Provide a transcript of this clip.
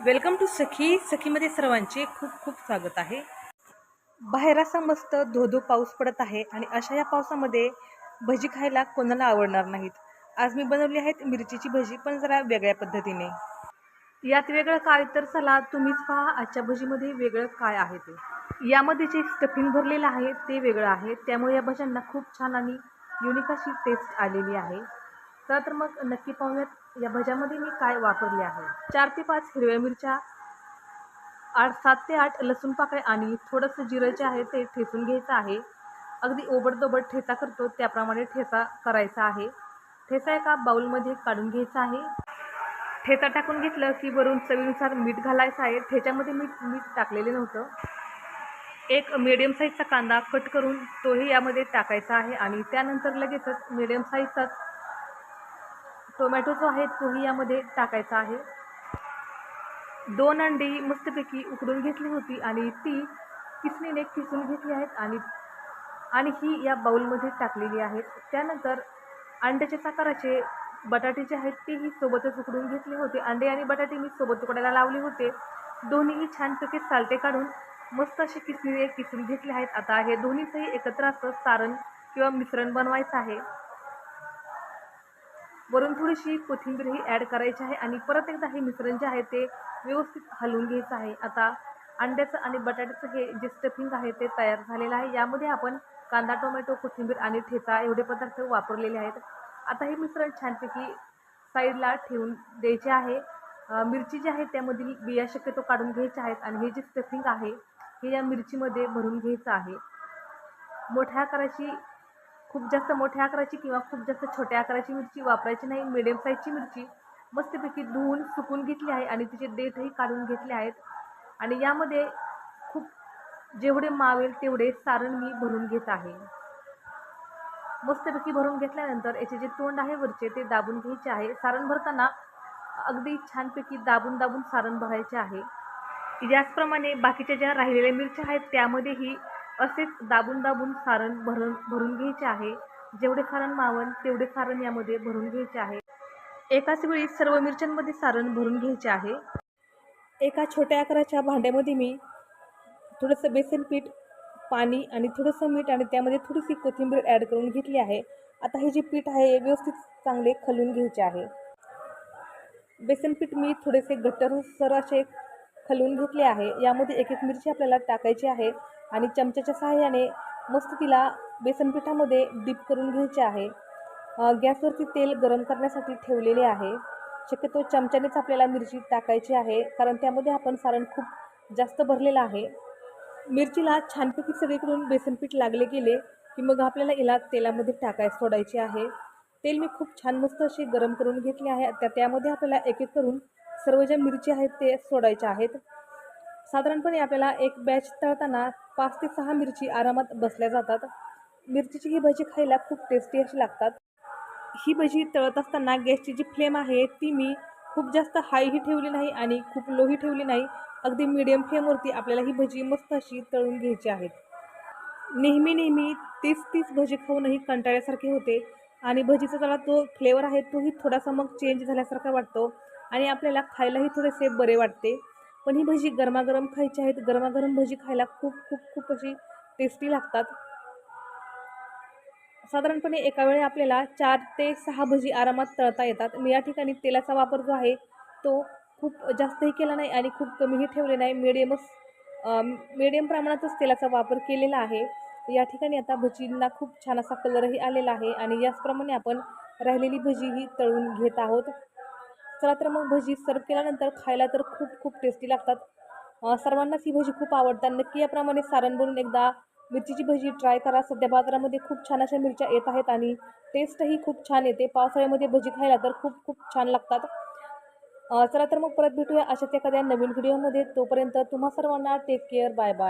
Welcome to सखी. सखीमध्ये सर्वांचे खूप खूप स्वागत आहे. बाहेर असा मस्त धोधो पाऊस पडत आहे आणि अशा या पावसामध्ये भजी खायला कोणाला आवडणार नाहीत. आज मी बनवली आहेत मिरचीची भजी पण जरा वेगळ्या पद्धतीने. यात वेगळं काय तर चला तुम्हीच पहा आजच्या भजीमध्ये वेगळं काय आहे ते. यामध्ये जे स्टफिंग भरलेलं आहे ते वेगळं आहे. त्यामुळे या भज्यांना खूप छान आणि युनिक अशी टेस्ट आलेली आहे. चला तर मग नक्की पाहूयात या भज्यामध्ये मी काय वापरले आहे. चार ते पाच हिरव्या मिरच्या आठ सात ते आठ लसूण पाकळ्या आणि थोडंसं जिरं जे आहे ते ठेचून घ्यायचं आहे. अगदी ओबडदोबड ठेचा करतो त्याप्रमाणे ठेचा करायचा आहे. ठेचा एका बाऊलमध्ये काढून घ्यायचा आहे. ठेचा टाकून घेतलं की वरून चवीनुसार मीठ घालायचं आहे. ठेच्यामध्ये मीठ मीठ टाकलेले नव्हतं. एक मिडियम साईजचा कांदा कट करून तोही यामध्ये टाकायचा आहे आणि त्यानंतर लगेचच मिडियम साईजचाच टोमॅटो जो आहे तोही यामध्ये टाकायचा आहे. दोन अंडी मस्तपैकी उकडून घेतली होती आणि ती किसणीने किसून घेतली आहेत आणि आणि ही या बाऊलमध्ये टाकलेली आहेत. त्यानंतर अंड्याच्या साकाराचे बटाटे जे आहेत तेही सोबतच उकडून घेतले होते. अंडे आणि बटाटे मी सोबत उकडायला लावले होते. दोन्हीही छानपैकी सालटे काढून मस्त असे किसणीने किसून घेतले आहेत. आता हे दोन्हीचंही एकत्र असं सारण किंवा मिश्रण बनवायचं आहे. वरून थोडीशी कोथिंबीरही ॲड करायची आहे आणि परत एकदा हे मिश्रण जे आहे ते व्यवस्थित हलवून घ्यायचं आहे. आता अंड्याचं आणि बटाट्याचं हे जे स्टफिंग आहे ते तयार झालेलं आहे. यामध्ये आपण कांदा टोमॅटो कोथिंबीर आणि ठेचा एवढे पदार्थ वापरलेले आहेत. आता हे मिश्रण छानपैकी साईडला ठेवून द्यायचे आहे. मिरची जी आहे त्यामधील बिया शक्यतो काढून घ्यायच्या आहेत आणि हे जे स्टफिंग आहे हे या मिरचीमध्ये भरून घ्यायचं आहे. मोठ्या आकाराची खूप जास्त मोठ्या आकाराची किंवा खूप जास्त छोट्या आकाराची मिरची वापरायची नाही मिडियम साईजची मिरची मस्तपैकी धुवून सुकून घेतली आहे आणि तिचे देठही काढून घेतले आहेत. आणि यामध्ये खूप जेवढे मावेल तेवढे सारण मी भरून घेत आहे. मस्तपैकी भरून घेतल्यानंतर याचे जे तोंड आहे वरचे ते दाबून घ्यायचे आहे. सारण भरताना अगदी छानपैकी दाबून दाबून सारण भरायचे आहे. याचप्रमाणे बाकीच्या ज्या राहिलेल्या मिरच्या आहेत त्यामध्येही असेच दाबून दाबून सारण भरून भरून घ्यायचे आहे. जेवढे सारण मावन तेवढे सारण यामध्ये भरून घ्यायचे आहे. एकाच वेळी सर्व मिरच्यांमध्ये सारण भरून घ्यायचे आहे. एका छोट्या आकाराच्या भांड्यामध्ये मी थोडंसं बेसन पीठ पाणी आणि थोडंसं मीठ आणि त्यामध्ये थोडीशी कोथिंबीर ॲड करून घेतली आहे. आता हे जे पीठ आहे हे व्यवस्थित चांगले खलून घ्यायचे आहे. बेसन पीठ मी थोडेसे गट्टर सर असे खलवून घेतले आहे. यामध्ये एक एक मिरची आपल्याला टाकायची आहे. आणि चमच्याच्या सहाय्याने मस्त तिला बेसनपिठामध्ये डीप करून घ्यायचे आहे. गॅसवरती तेल गरम करण्यासाठी ठेवलेले आहे. शक्यतो चमच्यानेच आपल्याला मिरची टाकायची आहे कारण त्यामध्ये आपण सारण खूप जास्त भरलेलं आहे. मिरचीला छानपैकी सगळीकडून बेसनपीठ लागले गेले की मग आपल्याला हिला तेलामध्ये टाकाय सोडायचे आहे. तेल मी खूप छान मस्त असे गरम करून घेतले आहे. त्या त्यामध्ये आपल्याला एक एक करून सर्व ज्या मिरची आहेत ते सोडायच्या आहेत. साधारणपणे आपल्याला एक बॅच तळताना पाच ते सहा मिरची आरामात बसल्या जातात. मिरचीची ही भजी खायला खूप टेस्टी अशी लागतात. ही भजी तळत असताना गॅसची जी फ्लेम आहे ती मी खूप जास्त हायही ठेवली नाही आणि खूप लोही ठेवली नाही. अगदी मिडियम फ्लेमवरती आपल्याला ही भजी मस्त अशी तळून घ्यायची आहेत नेहमी नेहमी तीच तीच भजी खाऊनही कंटाळ्यासारखे होते आणि भजीचा जरा तो फ्लेवर आहे तोही थोडासा मग चेंज झाल्यासारखा वाटतो आणि आपल्याला खायलाही थोडेसे बरे वाटते. पण ही भजी गरमागरम खायची आहेत गरमागरम भजी खायला खूप खूप खूप अशी टेस्टी लागतात. साधारणपणे एका वेळी आपल्याला चार ते सहा भजी आरामात तळता येतात. मी या ठिकाणी तेलाचा वापर जो आहे तो खूप जास्तही केला नाही आणि खूप कमीही ठेवले नाही. मिडियमच मिडियम प्रमाणातच तेलाचा वापर केलेला आहे. या ठिकाणी आता भजींना खूप छान असा कलरही आलेला आहे आणि याचप्रमाणे आपण राहिलेली भजी ही तळून घेत आहोत. चला तर मग भजी सर्व केल्यानंतर खायला तर खूप खूप टेस्टी लागतात. सर्वांनाच ही भजी खूप आवडतात. नक्की याप्रमाणे सारण बनवून एकदा मिरचीची भजी ट्राय करा. सध्या बाजारामध्ये खूप छान अशा मिरच्या येत आहेत आणि टेस्टही खूप छान येते. पावसाळ्यामध्ये भजी खायला तर खूप खूप छान लागतात. चला तर मग परत भेटूया अशाच एखाद्या नवीन व्हिडिओमध्ये तोपर्यंत तुम्हा सर्वांना टेक केअर बाय बाय